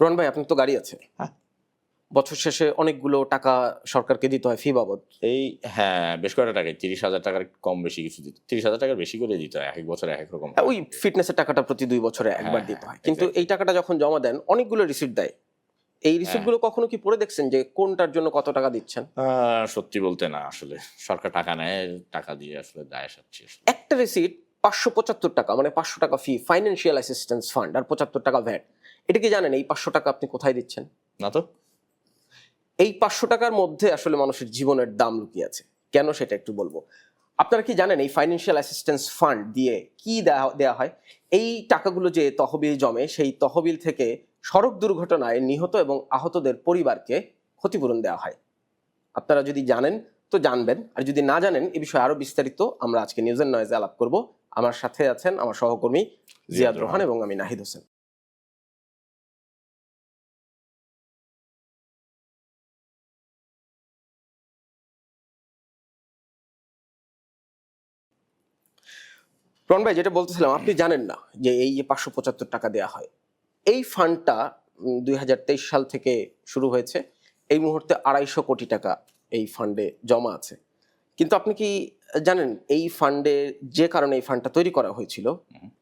রন ভাই আপনার তো গাড়ি আছে। হ্যাঁ। বছর শেষে অনেকগুলো টাকা সরকারকে দিতে হয় ফি বাবদ। এই হ্যাঁ বেশ কয়েকটা টাকায়? তিরিশ হাজার টাকার কম বেশি কিছু দিত তিরিশ হাজার টাকার বেশি করে দিতে হয় এক এক বছরে এক রকম। হ্যাঁ, ওই ফিটনেসের টাকাটা প্রতি দুই বছরে একবার হ্যাঁ, দিতে হয়। কিন্তু এই টাকাটা যখন জমা দেন অনেকগুলো রিসিপ্ট দেয়। এই রিসিপ্টগুলো কখনো কি পড়ে দেখছেন যে কোনটার জন্য কত টাকা দিচ্ছেন? সত্যি বলতে না আসলে সরকার টাকা নেয় টাকা দিয়ে আসলে দায় সারছি একটা রিসিট পাঁচশো পঁচাত্তর টাকা মানে পাঁচশো টাকা ফি ফাইন্যান্সিয়াল অ্যাসিস্ট্যান্স ফান্ড আর পঁচাত্তর টাকা ভ্যাট এটা কি জানেন এই পাঁচশো টাকা আপনি কোথায় দিচ্ছেন? না তো। এই পাঁচশো টাকার মধ্যে আসলে মানুষের জীবনের দাম লুকিয়ে আছে। কেন সেটা একটু বলব? আপনারা কি জানেন এই ফাইন্যান্সিয়াল অ্যাসিস্ট্যান্স ফান্ড দিয়ে কি দেওয়া দেওয়া হয়? এই টাকাগুলো যে তহবিল জমে সেই তহবিল থেকে সড়ক দুর্ঘটনায় নিহত এবং আহতদের পরিবারকে ক্ষতিপূরণ দেওয়া হয়। আপনারা যদি জানেন তো জানবেন। আর যদি না জানেন এ বিষয়ে আরও বিস্তারিত আমরা আজকে নিউজের নয়েজে আলাপ করব। আমার সাথে আছেন আমার সহকর্মী জিয়াদ রহমান এবং আমি নাহিদ হোসেন। রন ভাই, যেটা বলতেছিলাম, আপনি জানেন না যে এই যে পাঁচশো পঁচাত্তর টাকা দেওয়া হয়, এই ফান্ডটা দুই হাজার তেইশ সাল থেকে শুরু হয়েছে। এই মুহূর্তে আড়াইশো কোটি টাকা এই ফান্ডে জমা আছে। কিন্তু আপনি কি জানেন, এই ফান্ডে যে কারণে এই ফান্ডটা তৈরি করা হয়েছিল,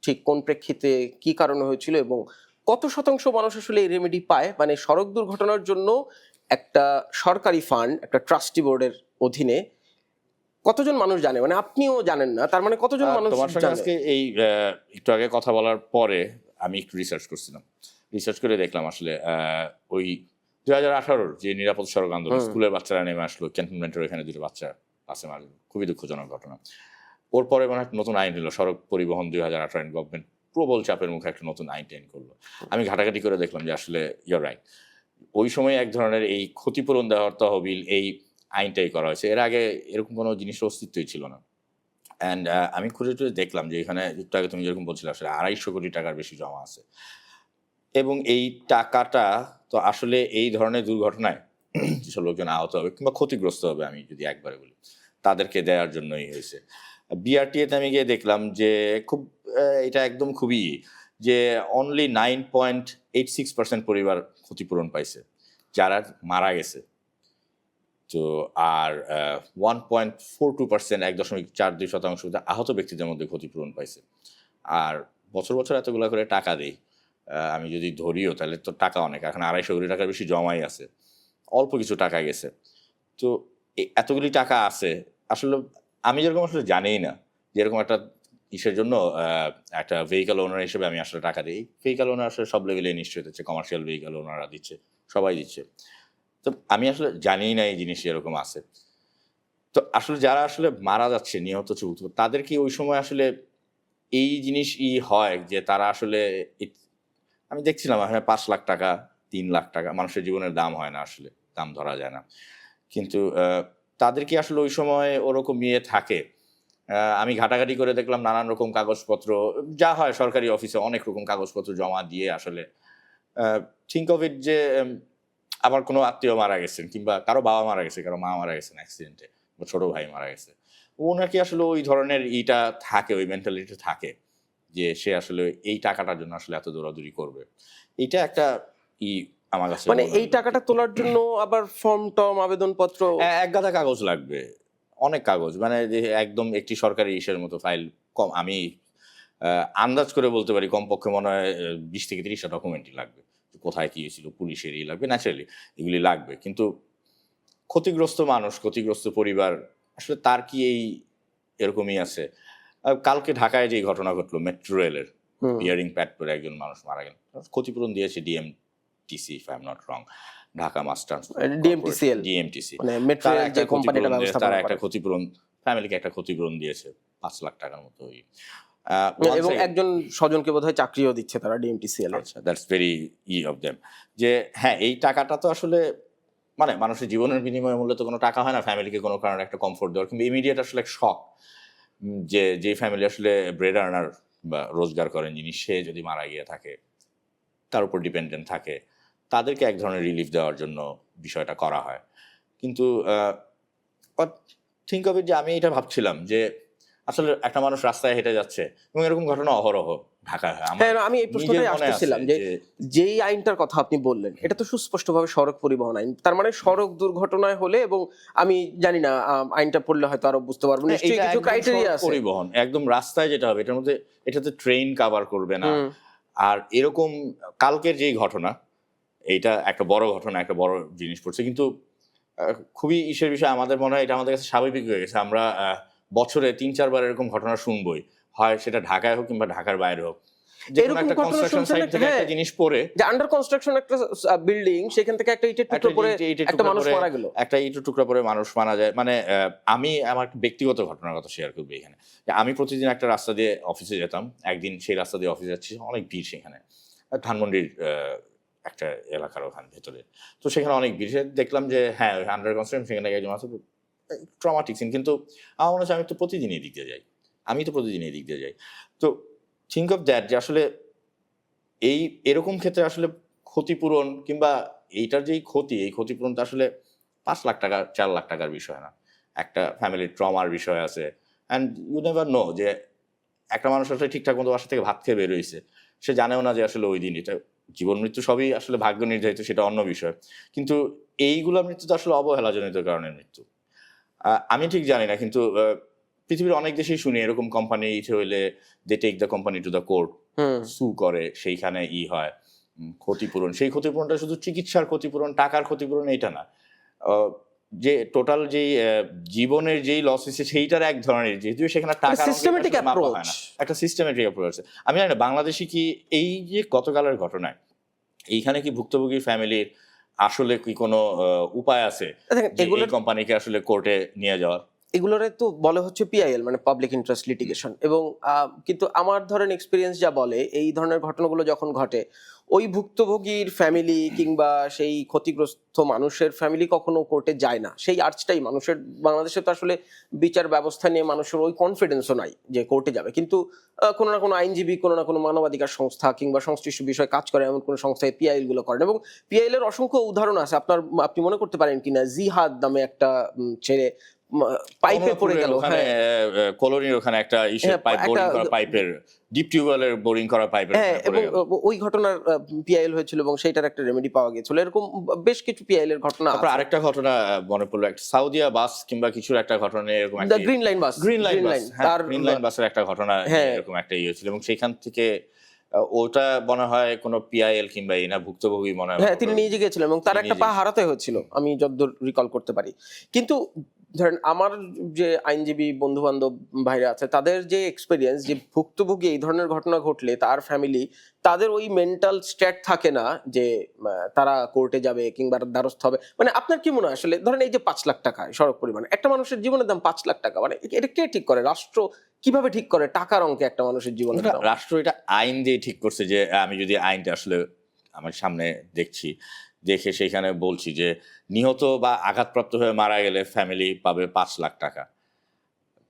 ঠিক কোন প্রেক্ষিতে কি কারণে হয়েছিল এবং কত শতাংশ মানুষ আসলে এই রেমেডি পায়? মানে সড়ক দুর্ঘটনার জন্য একটা সরকারি ফান্ড, একটা ট্রাস্টি বোর্ডের অধীনে কতজন মানুষ জানে? মানে আপনিও জানেন না তার মানে কতজন মানুষ তোমার সঙ্গে আজকে এই একটু আগে কথা বলার পরে আমি একটু রিসার্চ করছিলাম। রিসার্চ করে দেখলাম আসলে ওই দুই হাজার আঠারোর যে নিরাপদ সড়ক আন্দোলন স্কুলের বাচ্চারা নেমে আসলো ক্যান্টনমেন্টের এখানে দুটো বাচ্চা পাশে মারলো খুবই দুঃখজনক ঘটনা। ওর পরে মানে একটা নতুন আইন হলো সড়ক পরিবহন দুই হাজার আঠারো গভর্নমেন্ট প্রবল চাপের মুখে একটা নতুন আইন টেন করল। আমি ঘাটাঘাটি করে দেখলাম যে আসলে ইয়র রাইট ওই সময় এক ধরনের এই ক্ষতিপূরণ দেওয়ার তহবিল এই আইনটাই করা হয়েছে। এর আগে এরকম কোনো জিনিসের অস্তিত্বই ছিল না। অ্যান্ড আমি খুঁজে টুজে দেখলাম যে এখানে একটু আগে তুমি যেরকম বলছিলে, আসলে আড়াইশো কোটি টাকার বেশি জমা আছে। এবং এই টাকাটা তো আসলে এই ধরনের দুর্ঘটনায় যেসব লোকজন আহত হবে কিংবা ক্ষতিগ্রস্ত হবে, আমি যদি একবারে বলি, তাদেরকে দেওয়ার জন্যই হয়েছে। বিআরটিএতে আমি গিয়ে দেখলাম যে খুব এটা একদম খুবই যে only nine point eight six percent পরিবার ক্ষতিপূরণ পাইছে। যারা মারা গেছে। তো আর one point four two percent এক দশমিক চার দুই শতাংশ আহত ব্যক্তিদের মধ্যে ক্ষতিপূরণ পাইছে। আর বছর বছর এতগুলো করে টাকা দেই আমি যদি ধরিও তাহলে তো টাকা অনেক, এখন আড়াইশো কোটি টাকার বেশি জমাই আছে, অল্প কিছু টাকা গেছে। তো এতগুলি টাকা আছে, আসলে আমি যেরকম আসলে জানিই না, যেরকম একটা ইসের জন্য একটা ভেহিক্যাল ওনার হিসেবে আমি আসলে টাকা দিই। ভেহিক্যাল ওনার আসলে সব লেভেলে নিশ্চয়ই দিচ্ছে কমার্শিয়াল ভেহিক্যাল ওনাররা দিচ্ছে, সবাই দিচ্ছে। তো আমি আসলে জানিই না এই জিনিস এরকম আছে। তো আসলে যারা আসলে মারা যাচ্ছে, নিহত চতুর্থ তাদের কি ওই সময় আসলে এই জিনিস ই হয় যে তারা আসলে আমি দেখছিলাম এখানে পাঁচ লাখ টাকা, তিন লাখ টাকা, মানুষের জীবনের দাম হয় না আসলে, দাম ধরা যায় না। কিন্তু তাদের কি আসলে ওই সময় ওরকম ইয়ে থাকে? আমি ঘাটাঘাটি করে দেখলাম নানান রকম কাগজপত্র, যা হয় সরকারি অফিসে অনেক রকম কাগজপত্র জমা দিয়ে আসলে থিঙ্ক অফ ইট যে আমার কোনো আত্মীয় মারা গেছেন কিংবা কারও বাবা মারা গেছে কারও মা মারা গেছেন অ্যাক্সিডেন্টে বা ছোট ভাই মারা গেছে। ওনার কি আসলে ওই ধরনের ইটা থাকে ওই মেন্টালিটি থাকে যে সে আসলে এই টাকাটার জন্য আসলে এত দৌড়াদৌড়ি করবে? এটা একটা ই আমার কাছে মানে এই টাকাটা তোলার জন্য আবার ফর্ম টম আবেদনপত্র? হ্যাঁ, এক গাদা কাগজ লাগবে। অনেক কাগজ। মানে যে একদম একটি সরকারি ইসের মতো ফাইল কম আমি আন্দাজ করে বলতে পারি কমপক্ষে মনে হয় বিশ থেকে তিরিশটা ডকুমেন্টই লাগবে। কোথায় কি হয়েছিল পুলিশেরই লাগবে ন্যাচারালি এগুলি লাগবে। কিন্তু ক্ষতিগ্রস্ত মানুষ ক্ষতিগ্রস্ত পরিবার আসলে তার কি এই এরকমই আছে? কালকে ঢাকায় যে ঘটনা ঘটলো মেট্রো রেলের। ইয়ারিং প্যাড পরে একজন মানুষ মারা গেল ক্ষতিপূরণ দিয়েছে DMTC if I am not wrong Dhaka master DMTCL DMTC তারা একটা ক্ষতিপূরণ ফ্যামিলিকে একটা ক্ষতিপূরণ দিয়েছে পাঁচ লাখ টাকার মতো এবং একজন স্বজনকে বোধহয় চাকরিও দিচ্ছে তারা ডিএমটিসিএল আচ্ছা দ্যাটস ভেরি ই অফ দেম যে হ্যাঁ এই টাকাটা তো আসলে মানে মানুষের জীবনের বিনিময়ে মূল্য তো কোনো টাকা হয় না ফ্যামিলিকে কোনো কারণে একটা কমফোর্ট দেওয়ার কিন্তু ইমিডিয়েট আসলে শখ যে যে ফ্যামিলি আসলে ব্রেড আর্নার বা রোজগার করেন যিনি সে যদি মারা গিয়ে থাকে তার উপর ডিপেন্ডেন্ট থাকে তাদেরকে এক ধরনের রিলিফ দেওয়ার জন্য বিষয়টা করা হয়। কিন্তু থিঙ্ক অফ ইট যে আমি এটা ভাবছিলাম যে আসলে একটা মানুষ রাস্তায় হেঁটে যাচ্ছে এবং এরকম ঘটনা অহরহ ঢাকায় হয়। হ্যাঁ আমি এই প্রশ্নটাই আসতেছিলাম যে যেই আইনটার কথা আপনি বললেন এটা তো সুস্পষ্টভাবে সড়ক পরিবহন আইন। তার মানে সড়ক দুর্ঘটনায় হলে এবং আমি জানি না আইনটা পড়লে হয়তো আরও বুঝতে পারব। নিশ্চয়ই কিছু ক্রাইটেরিয়া আছে। পরিবহন একদম রাস্তায় যেটা হবে এটার মধ্যে এটাতে ট্রেন কভার করবে না। আর এরকম কালকের যেই ঘটনা এইটা একটা বড় ঘটনা একটা বড় জিনিস পড়ছে। কিন্তু খুবই ইসের বিষয় আমাদের মনে হয় এটা আমাদের কাছে স্বাভাবিক হয়ে গেছে। আমরা বছরে তিন চারবার এরকম ঘটনা শুনবই। হয় সেটা ঢাকায় হোক কিংবা ঢাকার বাইরে হোক। যে কোনো এরকম একটা কনস্ট্রাকশন সাইট থেকে একটা হ্যাঁ। জিনিস পড়ে। যে আন্ডার কনস্ট্রাকশন একটা বিল্ডিং সেখান থেকে একটা ইটের টুকরো একটা পরে ইটে- ইটের একটা মানুষ মারা গেল। একটা ইটু টুকরা পরে মানুষ মারা যায়। মানে আমি আমার ব্যক্তিগত ঘটনার কথা শেয়ার করব এখানে। আমি প্রতিদিন একটা রাস্তা দিয়ে অফিসে যেতাম। একদিন সেই রাস্তা দিয়ে অফিসে যাচ্ছি অনেক ভিড় সেখানে। ধানমন্ডির একটা এলাকার ওখান ভেতরে। তো সেখানে অনেক ভিড়। দেখলাম যে হ্যাঁ আন্ডার কনস্ট্রাকশন সেখানে একজন আছে ট্রমাটিক সিন কিন্তু আমার মনে হচ্ছে আমি তো প্রতিদিন এই দিক দিয়ে যাই। আমি তো প্রতিদিন এই দিক দিয়ে যাই। তো থিঙ্ক অফ দ্যাট যে আসলে এই, এরকম ক্ষেত্রে আসলে ক্ষতিপূরণ কিংবা এইটার যেই ক্ষতি, এই ক্ষতিপূরণটা আসলে পাঁচ লাখ টাকা চার লাখ টাকার বিষয় না। একটা ফ্যামিলির ট্রমার বিষয় আছে। অ্যান্ড ইউ নেভার নো যে একটা মানুষ আসলে ঠিকঠাক মতো বাসা থেকে ভাত খেয়ে বেরোইছে সে জানেও না যে আসলে ওই দিন এটা জীবন মৃত্যু সবই আসলে ভাগ্য নির্ধারিত, সেটা অন্য বিষয়। কিন্তু এইগুলো মৃত্যু তো আসলে অবহেলাজনিত কারণের মৃত্যু। আমি ঠিক জানি না কিন্তু পৃথিবীর অনেক দেশেই শুনি এরকম কোম্পানি ইচ্ছে হইলে they take the company to the court sue করে সেইখানে ই হয় ক্ষতিপূরণ। সেই ক্ষতিপূরণটা শুধু চিকিৎসার ক্ষতিপূরণ টাকার ক্ষতিপূরণ এটা না। যে টোটাল যেই জীবনের যেই লস হয়েছে সেইটার এক ধরনের যেহেতু সেখানে টাকা approach। একটা সিস্টেমেটিক অ্যাপ্রোচ আছে। আমি জানি না বাংলাদেশে কি এই যে গতকালের ঘটনায় এইখানে কি ভুক্তভোগী ফ্যামিলির আসলে কি কোনো আহ, উপায় আছে এগুলো এই কোম্পানিকে আসলে কোর্টে নিয়ে যাওয়ার? এগুলোরে তো বলে হচ্ছে পিআইএল মানে পাবলিক ইন্টারেস্ট লিটিগেশন এবং কিন্তু আমার ধরেন এক্সপিরিয়েন্স যা বলে, এই ধরনের ঘটনাগুলো যখন ঘটে, ওই ভুক্তভোগীর ফ্যামিলি কিংবা সেই ক্ষতিগ্রস্ত মানুষের ফ্যামিলি কখনো কোর্টে যায় না। সেই আর্চটাই মানুষের, বাংলাদেশে তো আসলে বিচার ব্যবস্থা নিয়ে মানুষের ওই কনফিডেন্সও নাই যে কোর্টে যাবে। কিন্তু কোনো না কোনো আইনজীবী, কোনো না কোনো মানবাধিকার সংস্থা কিংবা সংশ্লিষ্ট বিষয়ে কাজ করে, এমন কোনো সংস্থায় পিআইএলগুলো করেন। এবং পিআইএল এর অসংখ্য উদাহরণ আছে। আপনার, আপনি মনে করতে পারেন কিনা, জিহাদ নামে একটা ছেলে পাইপে পড়ে গেল ওখানে হ্যাঁ। কলোনির ওখানে একটা ইসে হ্যাঁ, পাইপ বোরিং করা পাইপের ডিপ টিউবওয়েলের বোরিং করা পাইপের হ্যাঁ এবং ওই ঘটনার পিআইএল হয়েছিল এবং সেইটার একটা রেমেডি পাওয়া গেছিল এরকম বেশ কিছু পিআইএল এর ঘটনা তারপর আরেকটা ঘটনা মনে পড়ল একটা সাউদিয়া বাস কিংবা কিছুর একটা ঘটনা এরকম the green line bus green line bus তার গ্রিন লাইন বাসের একটা ঘটনা হ্যাঁ। এরকম একটা ইয়ে ছিল এবং সেখান থেকে ওটা মনে হয় কোনো পিআইএল কিংবা এই না ভুক্তভোগী মনে হয় হ্যাঁ তিনি নিজে গিয়েছিলেন এবং তার একটা পা হারাতে হয়েছিল আমি যতদূর রিকল করতে পারি। কিন্তু ধরেন আমার যে আইনজীবী বন্ধু বান্ধব ভাইরা আছে তাদের যে এক্সপিরিয়েন্স যে ভুক্তভোগী এই ধরনের ঘটনা ঘটলে তার ফ্যামিলি তাদের ওই মেন্টাল স্টেট থাকে না যে তারা কোর্টে যাবে কিংবা দ্বারস্থ হবে। মানে আপনার কি মনে হয়? আসলে ধরেন এই যে পাঁচ লাখ টাকা সড়ক পরিমাণ একটা মানুষের জীবনের দাম পাঁচ লাখ টাকা মানে এটা কে ঠিক করে? রাষ্ট্র কীভাবে ঠিক করে? টাকার অঙ্কে একটা মানুষের জীবনের রাষ্ট্র এটা আইন দিয়ে ঠিক করছে যে আমি যদি আইনটা আসলে আমার সামনে দেখছি দেখে সেখানে বলছি যে, নিহত বা আঘাতপ্রাপ্ত হয়ে মারা গেলে ফ্যামিলি পাবে পাঁচ লাখ টাকা।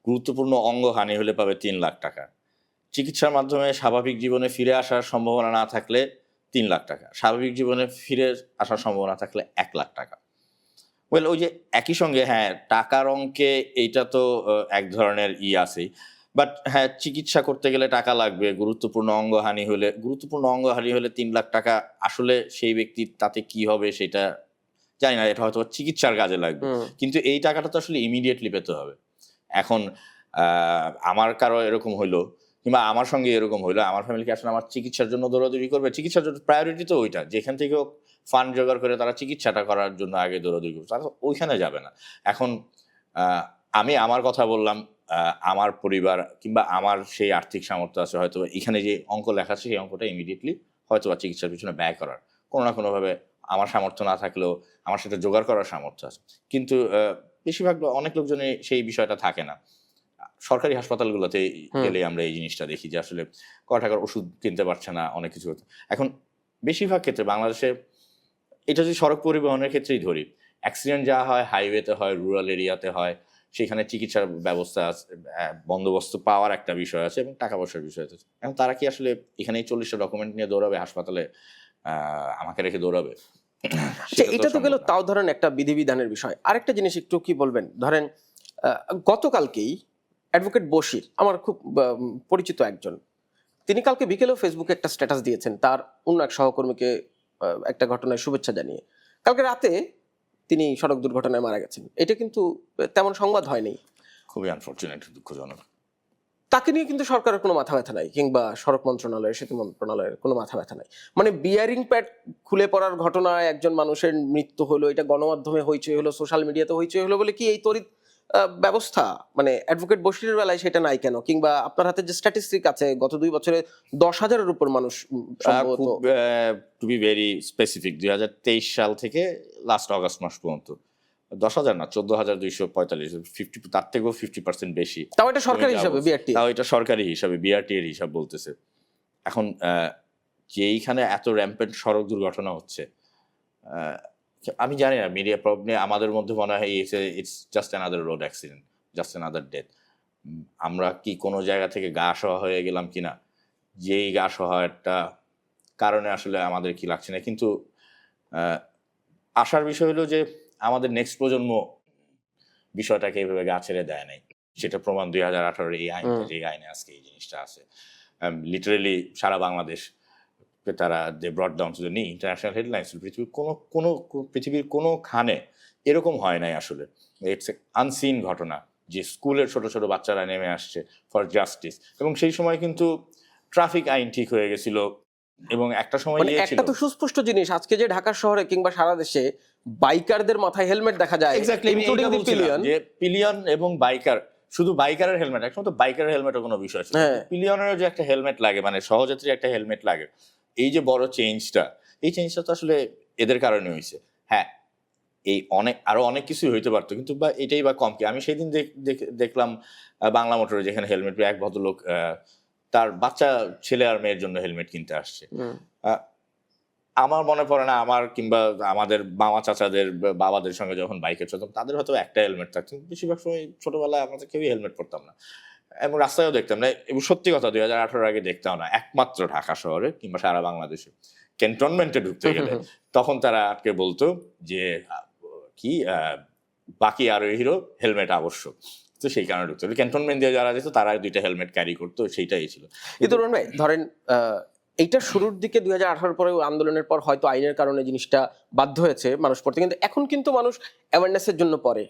গুরুত্বপূর্ণ অঙ্গহানি হলে পাবে তিন লাখ টাকা। চিকিৎসার মাধ্যমে স্বাভাবিক জীবনে ফিরে আসার সম্ভাবনা না থাকলে তিন লাখ টাকা। স্বাভাবিক জীবনে ফিরে আসার সম্ভাবনা থাকলে এক লাখ টাকা। ওয়েল ওই যে একই সঙ্গে হ্যাঁ টাকার অঙ্কে এইটা তো এক ধরনের ই আছেই। বাট হ্যাঁ চিকিৎসা করতে গেলে টাকা লাগবে গুরুত্বপূর্ণ অঙ্গহানি হলে। গুরুত্বপূর্ণ অঙ্গহানি হলে তিন লাখ টাকা আসলে সেই ব্যক্তির তাতে কি হবে সেটা জানি না এটা হয়তো চিকিৎসার কাজে লাগবে। কিন্তু এই টাকাটা তো আসলে ইমিডিয়েটলি পেতে হবে। এখন আহ, আমার কারও এরকম হইল কিংবা আমার সঙ্গে এরকম হইল আমার ফ্যামিলিকে আসলে আমার চিকিৎসার জন্য দৌড়াদৌড়ি করবে। চিকিৎসার জন্য প্রায়োরিটি তো ওইটা। যেখান থেকে হোক ফান্ড জোগাড় করে তারা চিকিৎসাটা করার জন্য আগে দৌড়াদৌড়ি করবে তারা ওইখানে যাবে না। এখন আহ, আমি আমার কথা বললাম আমার পরিবার কিংবা আমার সেই আর্থিক সামর্থ্য আছে হয়তো এখানে যে অঙ্ক লেখা আছে সেই অঙ্কটা ইমিডিয়েটলি হয়তো বা চিকিৎসার পিছনে ব্যয় করার। কোনো না কোনোভাবে আমার সামর্থ্য না থাকলেও আমার সেটা জোগাড় করার সামর্থ্য আছে। কিন্তু বেশিরভাগ অনেক লোকজনই সেই বিষয়টা থাকে না। সরকারি হাসপাতালগুলোতে গেলে আমরা এই জিনিসটা দেখি যে আসলে ক টাকার ওষুধ কিনতে পারছে না অনেক কিছু। এখন বেশিরভাগ ক্ষেত্রে বাংলাদেশে এটা যদি সড়ক পরিবহনের ক্ষেত্রেই ধরি অ্যাক্সিডেন্ট যা হয় হাইওয়েতে হয় রুরাল এরিয়াতে হয় সেখানে চিকিৎসার ব্যবস্থা আছে বন্দোবস্ত পাওয়ার একটা বিষয় আছে এবং টাকা পয়সার বিষয় আছে। এখন তারা কি আসলে এখানে চল্লিশটা ডকুমেন্ট নিয়ে দৌড়াবে হাসপাতালে আমাকে রেখে দৌড়াবে? এটা তো গেল তাও ধরেন একটা বিধিবিধানের বিষয়। আরেকটা জিনিস একটু কি বলবেন? ধরেন গতকালকেই অ্যাডভোকেট বশির আমার খুব পরিচিত একজন তিনি কালকে বিকেলেও ফেসবুকে একটা স্ট্যাটাস দিয়েছেন তার অন্য এক সহকর্মীকে একটা ঘটনায় শুভেচ্ছা জানিয়ে। কালকে রাতে তিনি সড়ক দুর্ঘটনায় মারা গেছেন। এটা কিন্তু তেমন সংবাদ হয়নি। খুবই আনফর্চুনেট দুঃখজনক। তাকে নিয়ে কিন্তু সরকারের কোনো মাথা ব্যথা নাই কিংবা সড়ক মন্ত্রণালয়ের সেতু মন্ত্রণালয়ের কোনো মাথা ব্যথা নাই। মানে বিয়ারিং প্যাড খুলে পড়ার ঘটনায় একজন মানুষের মৃত্যু হলো এটা গণমাধ্যমে হইচই হলো সোশ্যাল মিডিয়াতে হইচই হলো বলে কি এই আহ, ব্যবস্থা মানে অ্যাডভোকেট বশিরের বেলায় সেটা নাই কেন? কিংবা আপনার হাতে যে স্ট্যাটিস্টিক আছে গত দুই বছরে দশ হাজারের উপর মানুষ টু বি ভেরি স্পেসিফিক দুই হাজার তেইশ সাল থেকে লাস্ট অগস্ট মাস পর্যন্ত। দশ হাজার না চোদ্দ হাজার দুইশো পঁয়তাল্লিশ ফিফটি তার থেকেও ফিফটি পার্সেন্ট বেশি। তাও এটা সরকারি হিসাবে। বিআরটি তাও এটা সরকারি হিসাবে বিআরটি এর হিসাব বলতেছে। এখন আহ, যে এইখানে এত র্যাম্পেন্ট সড়ক দুর্ঘটনা হচ্ছে আহ, আমি জানি না মিডিয়া প্রবলেম আমাদের মধ্যে মনে হয় it's it's just another road accident just another death আমরা কি কোনো জায়গা থেকে গা সহা হয়ে গেলাম কিনা যেই গা সহায়টা কারণে আসলে আমাদের কি লাগছে না? কিন্তু আশার বিষয় হলো যে আমাদের নেক্সট প্রজন্ম বিষয়টাকে এইভাবে গা ছেড়ে দেয় নাই। সেটা প্রমাণ দুই হাজার আঠারোর এই আইন। যে আইনে আজকে এই জিনিসটা আছে। লিটারেলি সারা বাংলাদেশ কে তারা they brought down to the নি ইন্টারন্যাশনাল হেডলাইন্স পৃথিবীর কোনো কোনো পৃথিবীর কোনো খানে এরকম হয় নাই আসলে। ইটস এ আনসিন ঘটনা যে স্কুলের ছোট ছোট বাচ্চারা নেমে আসছে ফর জাস্টিস এবং সেই সময় কিন্তু ট্রাফিক আইন ঠিক হয়ে গেছিল এবং একটা সময় মানে একটা তো সুস্পষ্ট জিনিস আজকে যে ঢাকা শহরে কিংবা সারা দেশে বাইকারদের মাথায় হেলমেট দেখা যায় যে পিলিয়ন এবং বাইকার শুধু বাইকারের হেলমেট একসময় তো বাইকারের হেলমেটও কোনো বিষয় ছিল হ্যাঁ। পিলিয়নেরও যে একটা হেলমেট লাগে মানে সহযাত্রী একটা হেলমেট লাগে। এই যে বড় চেঞ্জটা এই চেঞ্জটা তো আসলে এদের কারণে হয়েছে। হ্যাঁ এই অনেক আরও অনেক কিছুই হইতে পারতো কিন্তু বা এটাই বা কম কি? আমি সেদিন দেখ- দেখ- দেখলাম বাংলা মোটরে যেখানে হেলমেট এক ভদ্রলোক তার বাচ্চা ছেলে আর মেয়ের জন্য হেলমেট কিনতে আসছে। আমার মনে পড়ে না আমার কিংবা আমাদের মামা চাচাদের বাবাদের সঙ্গে যখন বাইকে চলতাম তাদের হয়তো একটা হেলমেট থাকতো। বেশিরভাগ সময় ছোটবেলায় আমাদের কেউই হেলমেট পরতাম না। এবং রাস্তায়ও দেখতাম না। এবং সত্যি কথা দুই হাজার আঠারোর আগে দেখতাম না। একমাত্র ঢাকা শহরে কিংবা সারা বাংলাদেশে। ক্যান্টনমেন্টে ঢুকতে গেলে তখন তারা আজকে বলতো যে কি বাকি আরও হিরো হেলমেট আবশ্যক। তো সেই কারণে ঢুকতো ক্যান্টনমেন্ট দিয়ে যারা যেত তারা দুইটা হেলমেট ক্যারি করতো সেইটাই ছিল। কিন্তু ভাই ধরেন আহ, এইটা শুরুর দিকে দুই হাজার আঠারো পরে আন্দোলনের পর হয়তো আইনের কারণে জিনিসটা বাধ্য হয়েছে মানুষ পড়তে। কিন্তু এখন কিন্তু মানুষ অ্যাওয়ারনেসের জন্য পড়ে।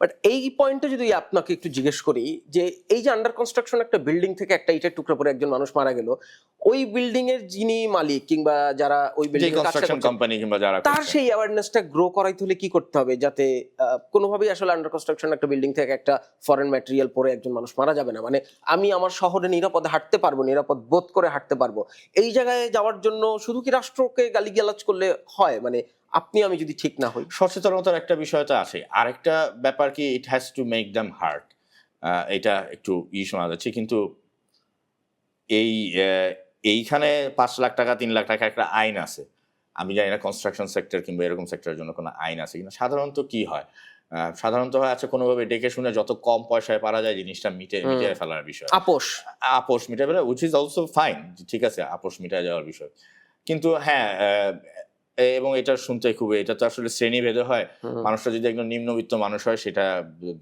বাট এই পয়েন্টে যদি আপনাকে একটু জিজ্ঞেস করি যে এই যে আন্ডার কনস্ট্রাকশন একটা বিল্ডিং থেকে একটা ইটের টুকরা পরে একজন মানুষ মারা গেল ওই বিল্ডিং এর যিনি মালিক কিংবা যারা ওই বিল্ডিং কনস্ট্রাকশন কোম্পানি কিংবা যারা তার। সেই অ্যাওয়ারনেসটা গ্রো করাইতে হলে কি করতে হবে? যাতে কোনোভাবেই আসলে আন্ডার কনস্ট্রাকশন একটা বিল্ডিং থেকে একটা ফরেন ম্যাটেরিয়াল পরে একজন মানুষ মারা যাবে না। মানে আমি আমার শহরে নিরাপদে হাঁটতে পারব নিরাপদ বোধ করে হাঁটতে পারব। এই জায়গায় যাওয়ার জন্য শুধু কি রাষ্ট্রকে গালিগালাজ করলে হয়? মানে আপনি আমি যদি ঠিক না হই। সচেতনতার একটা বিষয় তো আছে। আরেকটা ব্যাপার কি it has to make them hurt এটা একটু ই শোনা যাচ্ছে কিন্তু এই এইখানে পাঁচ লাখ টাকা তিন লাখ টাকা একটা আইন আছে। আমি জানি না কনস্ট্রাকশন সেক্টর কিংবা এরকম সেক্টরের জন্য কোনো আইন আছে কিনা। সাধারণত কি হয়? সাধারণত হয় আছে কোনোভাবে ডেকে শুনে যত কম পয়সায় পারা যায় জিনিসটা মিটে। মিটিয়ে ফেলার বিষয়। আপোষ। আপোষ মিটাবে ফেলা উইচ ইজ অলসো ফাইন ঠিক আছে আপোষ মিটায় যাওয়ার বিষয়। কিন্তু হ্যাঁ এবং এটা শুনতে খুবই এটা তো আসলে শ্রেণীভেদে হয়। হুম। মানুষটা যদি একজন নিম্নবিত্ত মানুষ হয় সেটা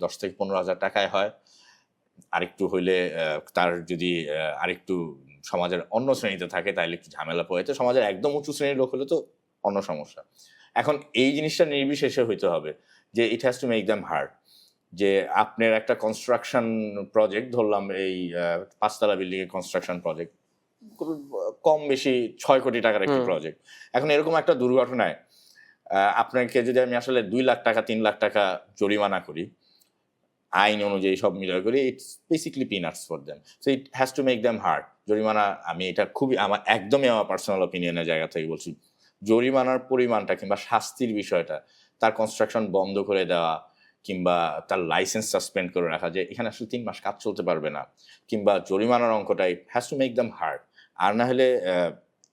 দশ থেকে পনেরো হাজার টাকায় হয়। আরেকটু হইলে তার যদি আরেকটু সমাজের অন্য শ্রেণীতে থাকে তাহলে একটু ঝামেলা পোহাইতে সমাজের একদম উঁচু শ্রেণির লোক হলে তো অন্য সমস্যা। এখন এই জিনিসটা নির্বিশেষে হইতে হবে যে it has to make them hard যে আপনার একটা কনস্ট্রাকশন প্রজেক্ট ধরলাম এই পাঁচতলা বিল্ডিং এর কনস্ট্রাকশন প্রজেক্ট কম বেশি ছয় কোটি টাকার একটি প্রজেক্ট এখন এরকম একটা দুর্ঘটনায় আপনাকে যদি আমি আসলে দুই লাখ টাকা তিন লাখ টাকা জরিমানা করি আইন অনুযায়ী সব মিলিয়ে করি it's basically peanuts for them so it has to make them hard জরিমানা আমি এটা খুবই আমার একদমই আমার পার্সোনাল অপিনিয়নের জায়গা থেকে বলছি। জরিমানার পরিমাণটা কিংবা শাস্তির বিষয়টা তার কনস্ট্রাকশন বন্ধ করে দেওয়া কিংবা তার লাইসেন্স সাসপেন্ড করে রাখা যে এখানে আসলে তিন মাস কাজ চলতে পারবে না কিংবা জরিমানার অঙ্কটাই has to make them hard আর না হলে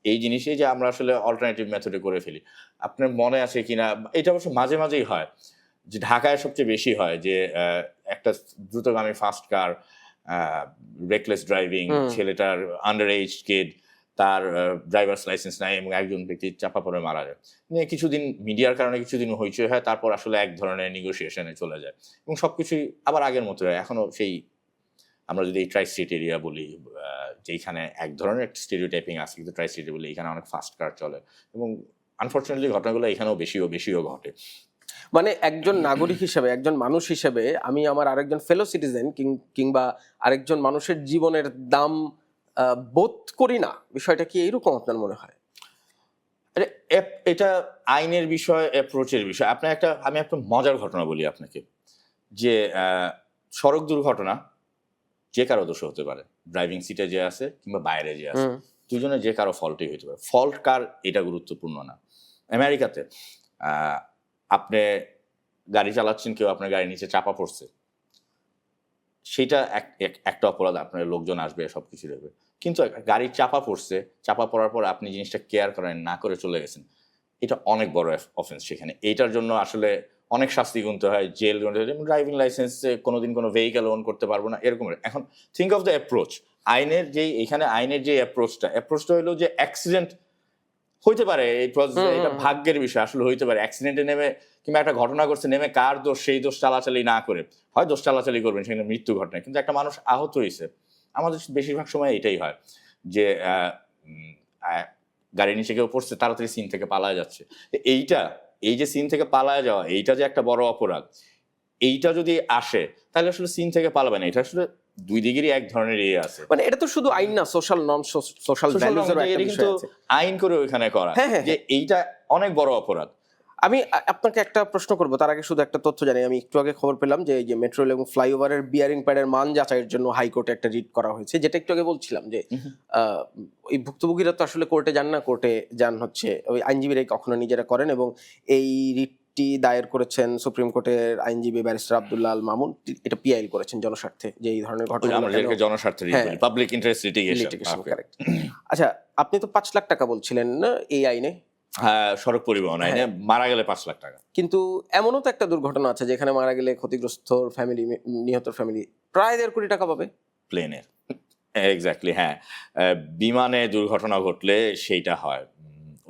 এই জিনিসই যে আমরা আসলে অল্টারনেটিভ মেথডে করে ফেলি। আপনার মনে আছে কিনা? এটা অবশ্য মাঝে মাঝেই হয় যে ঢাকায় সবচেয়ে বেশি হয় যে একটা দ্রুতগামী ফাস্ট কার রেকলেস ড্রাইভিং ছেলেটার আন্ডার এজ কিড তার ড্রাইভার্স লাইসেন্স নাই এবং একজন ব্যক্তি চাপা পড়ে মারা যায়। নিয়ে কিছুদিন মিডিয়ার কারণে কিছুদিন হইচই হয় তারপর আসলে এক ধরনের নেগোসিয়েশনে চলে যায়। এবং সবকিছুই আবার আগের মতো হয় এখনও সেই আমরা যদি এই ট্রাই স্টেট এরিয়া বলি যেখানে এক ধরনের স্টেরিও টাইপিং আছে কিন্তু ট্রাই স্টেট বলি এখানে অনেক ফাস্ট কার চলে এবং আনফর্চুনেটলি ঘটনাগুলো এখানেও বেশিও বেশিও ঘটে। মানে একজন নাগরিক হিসেবে একজন মানুষ হিসেবে আমি আমার আরেকজন ফেলো সিটিজেন কিংবা আরেকজন মানুষের জীবনের দাম বোধ করি না। বিষয়টা কি এইরকম আপনার মনে হয়? আরে, এটা আইনের বিষয় অ্যাপ্রোচের বিষয়। আপনার একটা আমি একটা মজার ঘটনা বলি আপনাকে। যে সড়ক দুর্ঘটনা যে কারও দোষ হতে পারে। ড্রাইভিং সিটে যে আছে কিংবা বাইরে যে আছে। দুজনে যে কারও ফল্টই হতে পারে। ফল্ট কার এটা গুরুত্বপূর্ণ না। আমেরিকাতে আপনি গাড়ি চালাচ্ছেন কেউ আপনার গাড়ির নিচে চাপা পড়ছে। সেটা এক- এক- একটা অপরাধ আপনার লোকজন আসবে সবকিছু দেখবে। কিন্তু গাড়ির চাপা পড়ছে চাপা পড়ার পর আপনি জিনিসটা কেয়ার করেন না করে চলে গেছেন এটা অনেক বড় অফেন্স সেখানে। এইটার জন্য আসলে অনেক শাস্তি গুনতে হয় জেল গুনতে হয় যেমন ড্রাইভিং লাইসেন্সে কোনোদিন কোনো ভেহিকেল ওন করতে পারব না এরকম এখন থিঙ্ক অফ দ্য অ্যাপ্রোচ আইনের যে এখানে আইনের যে অ্যাপ্রোচটা অ্যাপ্রোচটা হলো যে অ্যাক্সিডেন্ট হইতে পারে process- হুম, এটা ভাগ্যের বিষয় আসলে হইতে পারে। অ্যাক্সিডেন্টে নেমে কিংবা একটা ঘটনা করছে নেমে কার দোষ সেই দোষ চালাচালি না করে। হয় দোষ চালাচালি করবেন সেখানে মৃত্যু ঘটনা কিন্তু একটা মানুষ আহত হয়েছে আমাদের বেশিরভাগ সময় এটাই হয় যে গাড়ির নিচে কেউ পড়ছে তাড়াতাড়ি সিন থেকে পালায় যাচ্ছে। এইটা এই যে সিন থেকে পালায় যাওয়া এইটা যে একটা বড় অপরাধ এইটা যদি আসে তাহলে আসলে সিন থেকে পালাবে না। এটা আসলে দুই দিকেরই এক ধরনের ইয়ে আছে। মানে এটা তো শুধু আইন না সোশ্যাল নন সোশ্যাল ভ্যালুজ কিন্তু আছে। আইন করে ওখানে করা। হ্যাঁ, হ্যাঁ, যে এইটা অনেক বড় অপরাধ। আমি আপনাকে একটা প্রশ্ন করব তার আগে শুধু একটা তথ্য জানি। আমি একটু আগে খবর পেলাম যে এই যে মেট্রো রেল এবং ফ্লাইওভারের বিয়ারিং প্যাডের মান যাচাইয়ের জন্য হাইকোর্টে একটা রিট করা হয়েছে। যেটা একটু আগে বলছিলাম যে ওই ভুক্তভোগীরা তো আসলে কোর্টে যান না কোর্টে যান হচ্ছে ওই আইনজীবীরাই কখনো নিজেরা করেন এবং এই রিটটি দায়ের করেছেন সুপ্রিম কোর্টের আইনজীবী ব্যারিস্টার আব্দুল্লাহ আল মামুন এটা পিআইএল করেছেন জনস্বার্থে যে এই ধরনের ঘটনা হ্যাঁ। পাবলিক ইন্টারেস্ট লিটিগেশন লিটিগেশন আচ্ছা। আপনি তো পাঁচ লাখ টাকা বলছিলেন না এই আইনে? হ্যাঁ সড়ক পরিবহন আইনে মারা গেলে পাঁচ লাখ টাকা। কিন্তু এমনও তো একটা দুর্ঘটনা আছে যেখানে মারা গেলে ক্ষতিগ্রস্ত ফ্যামিলি নিহত ফ্যামিলি প্রায় দেড় কোটি টাকা পাবে। প্লেনের এক্স্যাক্টলি হ্যাঁ। বিমানে দুর্ঘটনা ঘটলে সেইটা হয়।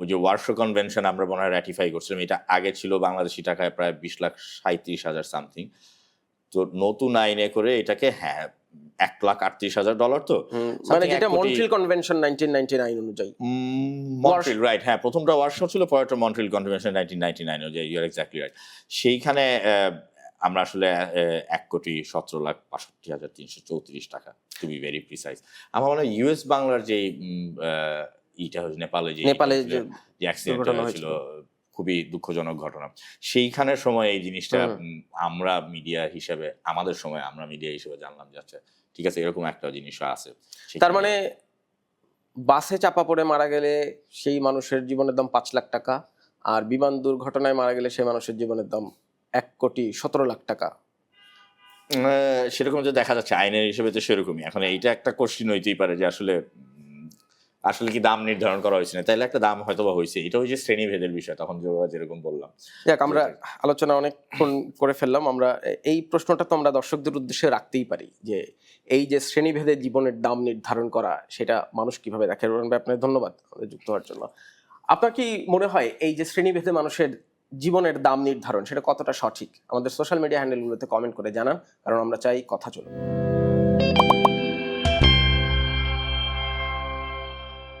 ওই যে ওয়ার্শো কনভেনশন আমরা মনে হয় র্যাটিফাই করছিলাম এটা আগে ছিল বাংলাদেশি টাকায় প্রায় বিশ লাখ সাঁত্রিশ হাজার সামথিং তো নতুন আইনে করে এটাকে হ্যাঁ এক লাখ আটত্রিশ হাজার ডলার তো। মানে যেটা Montreal convention nineteen ninety nine অনুযায়ী। মন্ট্রিল রাইট হ্যাঁ প্রথমটা ওয়ার্কশপ ছিল পরেরটা Montreal convention nineteen ninety nine you're exactly right সেইখানে আমরা আসলে এক কোটি সতেরো লাখ বাষট্টি হাজার তিনশো চৌত্রিশ টাকা টু বি ভেরি প্রিসাইজ আমার মনে হয় ইউএস বাংলার যে ইটা হয়েছে নেপালে যে নেপালে যে অ্যাক্সিডেন্ট হয়েছিল খুবই দুঃখজনক ঘটনা। সেইখানের সময় এই জিনিসটা আমরা মিডিয়া হিসেবে আমাদের সময় আমরা মিডিয়া হিসেবে জানলাম যে আচ্ছা ঠিক আছে এরকম একটা জিনিসও আছে। তার মানে বাসে চাপা পড়ে মারা গেলে সেই মানুষের জীবনের দাম পাঁচ লাখ টাকা আর বিমান দুর্ঘটনায় মারা গেলে সেই মানুষের জীবনের দাম এক কোটি সতেরো লাখ টাকা। সেরকম যে দেখা যাচ্ছে আইনের হিসেবে তো সেরকমই। এখন এইটা একটা কোশ্চিন হইতেই পারে যে আসলে আসলে কি দাম নির্ধারণ করা হয়েছে না? তাইলে একটা দাম হয়তো বা হয়েছে। এটা হচ্ছে শ্রেণীভেদের বিষয় তখন যেরকম বললাম। যাক আমরা আলোচনা অনেকক্ষণ করে ফেললাম। আমরা এই প্রশ্নটা তো আমরা দর্শকদের উদ্দেশ্যে রাখতেই পারি যে এই যে শ্রেণীভেদে জীবনের দাম নির্ধারণ করা সেটা মানুষ কীভাবে দেখে? রোহন ভাই আপনার ধন্যবাদ আমাদের যুক্ত হওয়ার জন্য। আপনার কি মনে হয় এই যে শ্রেণীভেদে মানুষের জীবনের দাম নির্ধারণ সেটা কতটা সঠিক? আমাদের সোশ্যাল মিডিয়া হ্যান্ডেলগুলোতে কমেন্ট করে জানান কারণ আমরা চাই কথা চলুক।